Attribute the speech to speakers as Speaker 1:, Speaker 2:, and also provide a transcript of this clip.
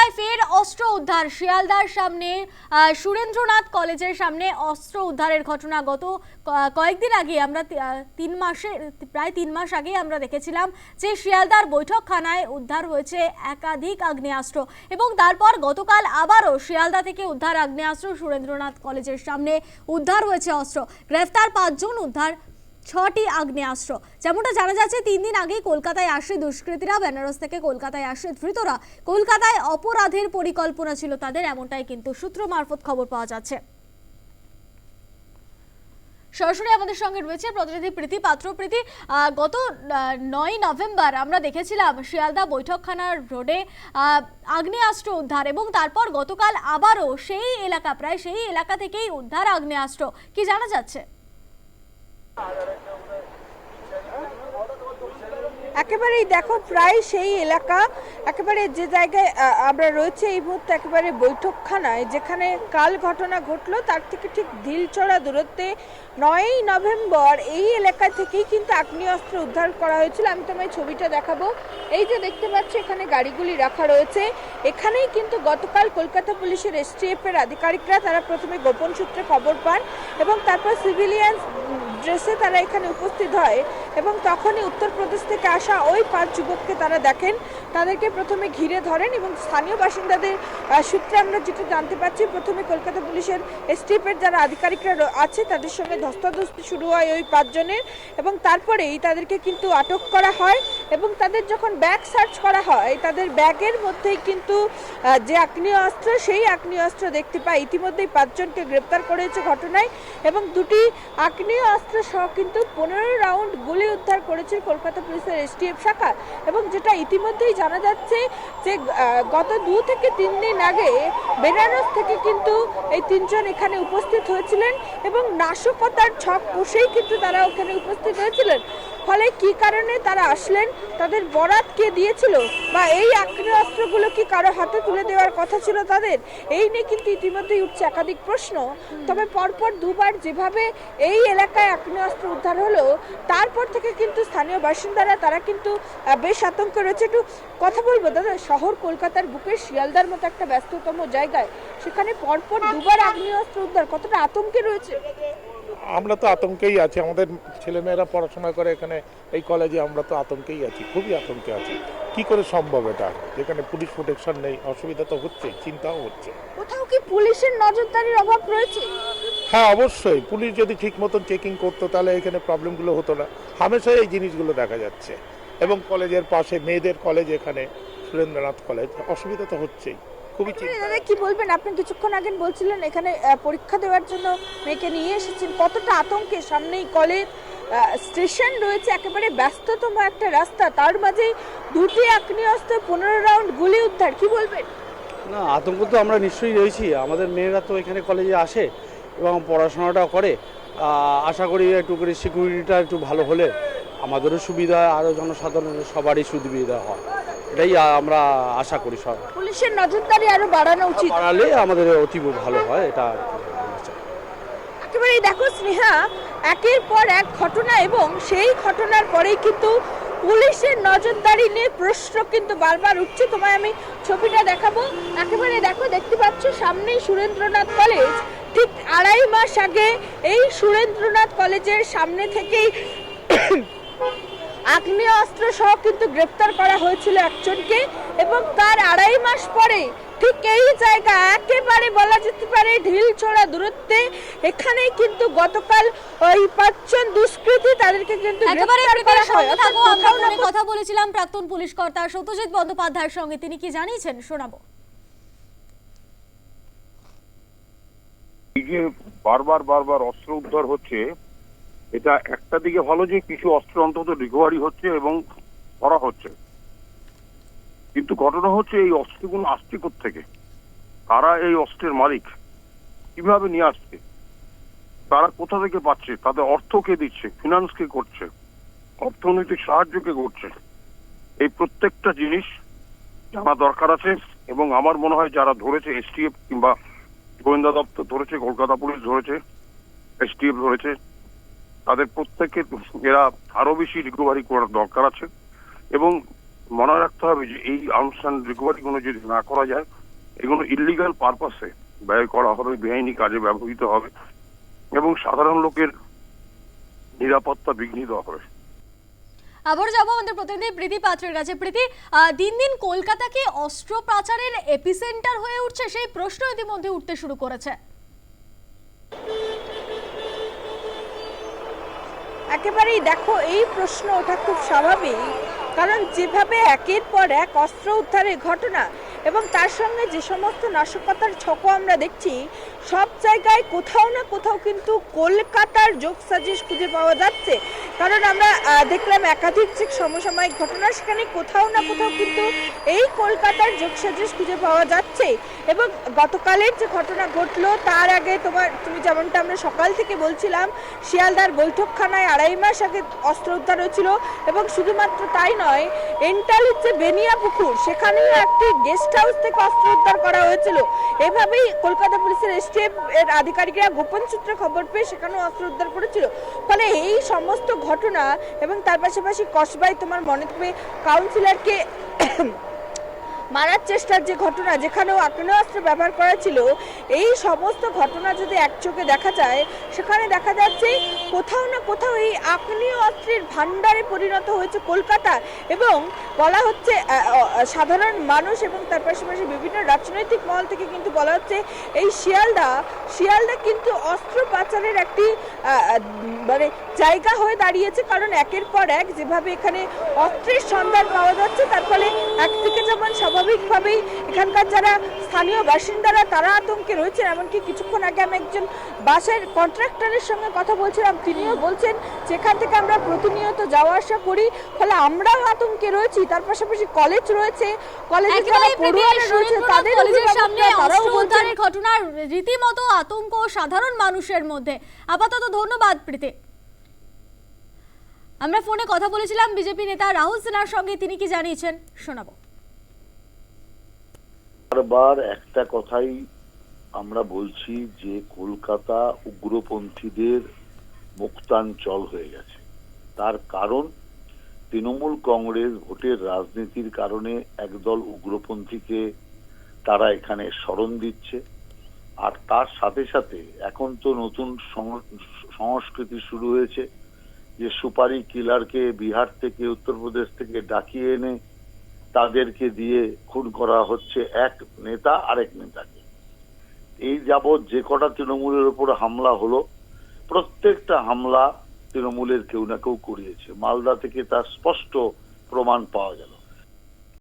Speaker 1: কলকাতায় ফের অস্ত্র উদ্ধার। শিয়ালদার সামনে সুরেন্দ্রনাথ কলেজের সামনে অস্ত্র উদ্ধারের ঘটনা। গত কয়েকদিন আগে আমরা তিন মাসে, প্রায় তিন মাস আগে আমরা দেখেছিলাম যে শিয়ালদার বৈঠকখানায় উদ্ধার হয়েছে একাধিক আগ্নেয়াস্ত্র এবং তারপর গতকাল আবারও শিয়ালদা থেকে উদ্ধার আগ্নেয়াস্ত্র সুরেন্দ্রনাথ কলেজের সামনে উদ্ধার হয়েছে অস্ত্র। গ্রেফতার পাঁচজন উদ্ধার ছটি আগ্নেয়াস্ত্র। যেমনটা জানা যাচ্ছে, তিন দিন আগেই কলকাতায় আসে দুষ্কৃতীরা, বেনারস থেকে কলকাতায় আসে ধৃতরা। কলকাতায় অপরাধের পরিকল্পনা ছিল তাদের, এমনটাই কিন্তু সূত্র মারফত খবর পাওয়া যাচ্ছে। সরাসরি আমাদের সঙ্গে রয়েছে প্রতিনিধি প্রীতি, পাত্র প্রীতি। গত নয় নভেম্বর আমরা দেখেছিলাম শিয়ালদা বৈঠকখানার রোডে আগ্নেয়াস্ত্র উদ্ধার এবং তারপর গতকাল আবারও সেই এলাকা, প্রায় সেই এলাকা থেকেই উদ্ধার আগ্নেয়াস্ত্র। কি জানা যাচ্ছে?
Speaker 2: Ah, A একেবারেই দেখো, প্রায় সেই এলাকা, একেবারে যে জায়গায় আমরা রয়েছে এই মুহূর্তে একেবারে বৈঠকখানায়, যেখানে কাল ঘটনা ঘটলো, তার থেকে ঠিক ঢিলচড়া দূরত্বে নয়ই নভেম্বর এই এলাকা থেকেই কিন্তু আগ্নেয়াস্ত্র উদ্ধার করা হয়েছিল। আমি তোমায় ছবিটা দেখাবো। এই যে দেখতে পাচ্ছ, এখানে গাড়িগুলি রাখা রয়েছে। এখানেই কিন্তু গতকাল কলকাতা পুলিশের এসটিএফ এর আধিকারিকরা তারা প্রথমে গোপন সূত্রে খবর পান এবং তারপর সিভিলিয়ান ড্রেসে তারা এখানে উপস্থিত হয় এবং তখনই উত্তরপ্রদেশ থেকে আসা ওই পাঁচ যুবককে তারা দেখেন। তাদেরকে প্রথমে ঘিরে ধরেন এবং স্থানীয় বাসিন্দাদের সূত্রে আমরা যেটা জানতে পারছি, প্রথমে কলকাতা পুলিশের এসটিএফের যারা আধিকারিকরা আছে, তাদের সঙ্গে ধস্তাধস্তি শুরু হয় ওই পাঁচজনের এবং তারপরেই তাদেরকে কিন্তু আটক করা হয় এবং তাদের যখন ব্যাগ সার্চ করা হয়, তাদের ব্যাগের মধ্যেই কিন্তু যে আগ্নেয়াস্ত্র, সেই আগ্নেয়াস্ত্র দেখতে পাই ইতিমধ্যেই পাঁচজনকে গ্রেপ্তার করেছে ঘটনায় এবং দুটি আগ্নেয়াস্ত্র সহ কিন্তু পনেরো রাউন্ড গুলি উদ্ধার করেছে কলকাতা পুলিশের এসটিএফ শাখা। এবং যেটা ইতিমধ্যেই জানা যাচ্ছে যে গত দু থেকে তিন দিন আগে বেনারস থেকে কিন্তু এই তিনজন এখানে উপস্থিত হয়েছিলেন এবং নাশকতার ছক কষেই কিন্তু তারা ওখানে উপস্থিত হয়েছিলেন। ফলে কি কারণে তারা আসলেন? তাদের বরাত কে দিয়েছিল? বা এই আগ্নেয়াস্ত্রগুলো কি কারও হাতে তুলে দেওয়ার কথা ছিল তাদের? এই নিয়ে কিন্তু ইতিমধ্যেই উঠছে একাধিক প্রশ্ন। তবে পরপর দুবার যেভাবে এই এলাকায় আগ্নেয়াস্ত্র উদ্ধার হলো, তারপর থেকে কিন্তু স্থানীয় বাসিন্দারা, তারা কিন্তু বেশ আতঙ্কে রয়েছে। একটু কথা বলব, দাদা, শহর কলকাতার বুকে শিয়ালদার মতো একটা ব্যস্ততম জায়গায়, সেখানে পরপর দুবার আগ্নেয়াস্ত্র উদ্ধার, কতটা আতঙ্কে রয়েছে?
Speaker 3: আমরা তো আতঙ্কেই আছি। আমাদের ছেলেমেয়েরা পড়াশোনা করে এখানে এই কলেজে আমরা তো আতঙ্কেই আছি খুবই আতঙ্কে আছি। কি করে সম্ভব এটা? যেখানে পুলিশ প্রোটেকশন নেই অসুবিধা তো হচ্ছে চিন্তাও হচ্ছে।
Speaker 2: কোথাও কি পুলিশের নজরদারির অভাব রয়েছে?
Speaker 3: হ্যাঁ অবশ্যই। পুলিশ যদি ঠিক মতন চেকিং করতো তাহলে এখানে প্রবলেমগুলো হতো না। হামেশাই এই জিনিসগুলো দেখা যাচ্ছে। এবং কলেজের পাশে মেয়েদের কলেজ এখানে সুরেন্দ্রনাথ কলেজ অসুবিধা তো হচ্ছেই। খুবই
Speaker 2: দাদা কি বলবেন? আপনি কিছুক্ষণ আগে বলছিলেন এখানে পরীক্ষা দেওয়ার জন্য মেয়েকে নিয়ে এসেছেন। কতটা আতঙ্কে? সামনেই কলেজ স্টেশন রয়েছে একেবারে ব্যস্ততম একটা রাস্তা। তার মাঝে দুটি আগ্নেয়াস্ত্র পনেরো রাউন্ড গুলি উদ্ধার। কি বলবেন?
Speaker 4: না আতঙ্ক তো আমরা নিশ্চয়ই রয়েছি। আমাদের মেয়েরা তো এখানে কলেজে আসে এবং পড়াশোনাটাও করে। আশা করি একটু করে সিকিউরিটিটা একটু ভালো হলে আমাদেরও সুবিধা আরও জনসাধারণের সবারই সুবিধা হয়। এটাই আমরা আশা করি সব।
Speaker 2: পুলিশের নজরদারি আরও বাড়ানো উচিত।
Speaker 4: বাড়ালে আমাদের অতীব ভালো হয় এটা আর কি আমরা চাই।
Speaker 2: একেবারে দেখো স্নেহা একের পর এক ঘটনা এবং সেই ঘটনার পরেই কিন্তু পুলিশের নজরদারি নিয়ে প্রশ্ন কিন্তু বারবার উঠছে। তোমায় আমি ছবিটা দেখাবো। একেবারে দেখো দেখতে পাচ্ছ সামনেই সুরেন্দ্রনাথ কলেজ। ঠিক আড়াই মাস আগে এই সুরেন্দ্রনাথ কলেজের সামনে থেকেই আগ্নেয়াস্ত্র সহ কিন্তু গ্রেপ্তার করা হয়েছিল একজনকে এবং তার আড়াই মাস পরে ঠিক এই জায়গা একেবারে বলা যেতে পারে ঢিল ছোড়া দূরত্বে এখানেই কিন্তু গতকাল ওই পাঁচজন দুষ্কৃতী তাদেরকে কিন্তু হয়।
Speaker 1: কথা বলেছিলাম প্রাক্তন পুলিশ কর্তা সত্যজিৎ বন্দ্যোপাধ্যায়ের সঙ্গে। তিনি কি জানিয়েছেন? শোনাবো।
Speaker 5: এই যে বারবার বারবার অস্ত্র উদ্ধার হচ্ছে এটা একটা দিকে ভালো যে কিছু অস্ত্র অন্তত রিকভারি হচ্ছে এবং করা হচ্ছে। কিন্তু ঘটনা হচ্ছে এই অস্ত্রগুলো আসছে থেকে তারা এই অস্ত্রের মালিক? কীভাবে নিয়ে আসছে? তারা কোথা থেকে পাচ্ছে? তাদের অর্থ কে দিচ্ছে? ফিনান্স কে করছে? অর্থনৈতিক সাহায্য কে করছে? এই প্রত্যেকটা জিনিস জানা দরকার আছে এবং আমার মনে হয় যারা ধরেছে এসটিএফ কিংবা গোয়েন্দা দপ্তর ধরেছে, কলকাতা পুলিশ ধরেছে এসটিএফ ধরেছে তাদের প্রত্যেকের এরা আরও বেশি রিকভারি করার দরকার আছে এবং মনে রাখতে হবে যে এই আর্মস অ্যান্ড রিকভারি গুলো যদি না করা যায়, এগুলো ইলিগাল পারপাসে ব্যয় করা হবে, বেআইনি কাজে ব্যবহৃত হবে এবং সাধারণ লোকের নিরাপত্তা বিঘ্নিত হবে।
Speaker 1: আবার যাব আমাদের প্রতিনিধি প্রীতি পাত্রের কাছে। প্রীতি দিন দিন কলকাতা কি অস্ত্র পাচারের এপিসেন্টার হয়ে উঠছে? সেই প্রশ্ন ইতিমধ্যে উঠতে শুরু করেছে।
Speaker 2: একেবারেই দেখো, এই প্রশ্ন ওঠা খুব স্বাভাবিক। কারণ যেভাবে একের পর এক অস্ত্র উদ্ধারের ঘটনা এবং তার সঙ্গে যে সমস্ত নাশকতার ছকো আমরা দেখছি, সব জায়গায় কোথাও না কোথাও কিন্তু কলকাতার যোগ যোগসাজিশ খুঁজে পাওয়া যাচ্ছে। কারণ আমরা দেখলাম একাধিক যে সমসাময়িক ঘটনা, সেখানে কোথাও না কোথাও কিন্তু এই কলকাতার যোগসাজিশ খুঁজে পাওয়া যাচ্ছে। এবং গতকালের যে ঘটনা ঘটলো, তার আগে তোমার, তুমি যেমনটা আমরা সকাল থেকে বলছিলাম, শিয়ালদার বৈঠকখানায় আড়াই মাস আগে অস্ত্র উদ্ধার হয়েছিল। এবং শুধুমাত্র তাই নয়, এন্টালির যে বেনিয়া পুকুর, সেখানেও একটি গেস্ট হাউস থেকে অস্ত্র উদ্ধার করা হয়েছিল। এভাবেই কলকাতা পুলিশের এসটিএফ এর আধিকারিকরা গোপন সূত্রে খবর পেয়ে সেখানে অস্ত্র উদ্ধার করেছিল। ফলে এই সমস্ত ঘটনা এবং তার পাশাপাশি কসবাই তোমার মনে কাউন্সিলরকে মারার চেষ্টার যে ঘটনা যেখানেও আগ্নেয়াস্ত্র ব্যবহার করা ছিল, এই সমস্ত ঘটনা যদি একচোখে দেখা যায়, সেখানে দেখা যাচ্ছে কোথাও না কোথাও এই আগ্নেয়াস্ত্রের ভাণ্ডারে পরিণত হয়েছে কলকাতা এবং বলা হচ্ছে সাধারণ মানুষ এবং তার পাশাপাশি বিভিন্ন রাজনৈতিক মহল থেকে কিন্তু বলা হচ্ছে এই শিয়ালদা শিয়ালদা কিন্তু অস্ত্র পাচারের একটি মানে জায়গা হয়ে দাঁড়িয়েছে কারণ একের পর এক যেভাবে এখানে অস্ত্রের সন্ধান পাওয়া যাচ্ছে, তার ফলে একদিকে যেমন স্বাভাবিকভাবেই এখানকার যারা স্থানীয় বাসিন্দারা তারা আতঙ্কে রয়েছেন। এমনকি কিছুক্ষণ আগে আমি একজন বাসের কন্ট্রাক্টরের সঙ্গে কথা বলছিলাম। তিনিও বলছেন যেখান থেকে আমরা প্রতিনিয়ত যাওয়া আসা করি ফলে আমরাও আতঙ্কে রয়েছি। তার পাশাপাশি কলেজ রয়েছে। কলেজে যারা পড়ুয়ারা রয়েছে তাদের
Speaker 1: সামনে
Speaker 2: তারাও বলছেন
Speaker 1: রীতিমতো আতঙ্ক সাধারণ মানুষের মধ্যে। আপাতত ধন্যবাদ প্রীতি। আমরা ফোনে কথা বলেছিলাম বিজেপি নেতা রাহুল সিনহার সঙ্গে তিনি কি জানিয়েছেন? শোনাবো।
Speaker 6: বারবার একটা কথাই আমরা বলছি যে কলকাতা উগ্রপন্থীদের মুক্তাঞ্চল হয়ে গেছে। তার কারণ, তৃণমূল কংগ্রেস ভোটের রাজনীতির কারণে একদল উগ্রপন্থীকে তারা এখানে স্মরণ দিচ্ছে। আর তার সাথে সাথে এখন তো নতুন সংস্কৃতি শুরু হয়েছে যে সুপারি কিলারকে বিহার থেকে, উত্তরপ্রদেশ থেকে ডাকিয়ে এনে তাদেরকে দিয়ে খুন করা হচ্ছে এক নেতা, আরেক নেতাকে। এই যাবৎ যে কটা তৃণমূলের উপর হামলা হলো, প্রত্যেকটা হামলা তৃণমূলের কেউ না কেউ করিয়েছে। মালদা থেকে তার স্পষ্ট প্রমাণ পাওয়া গেল।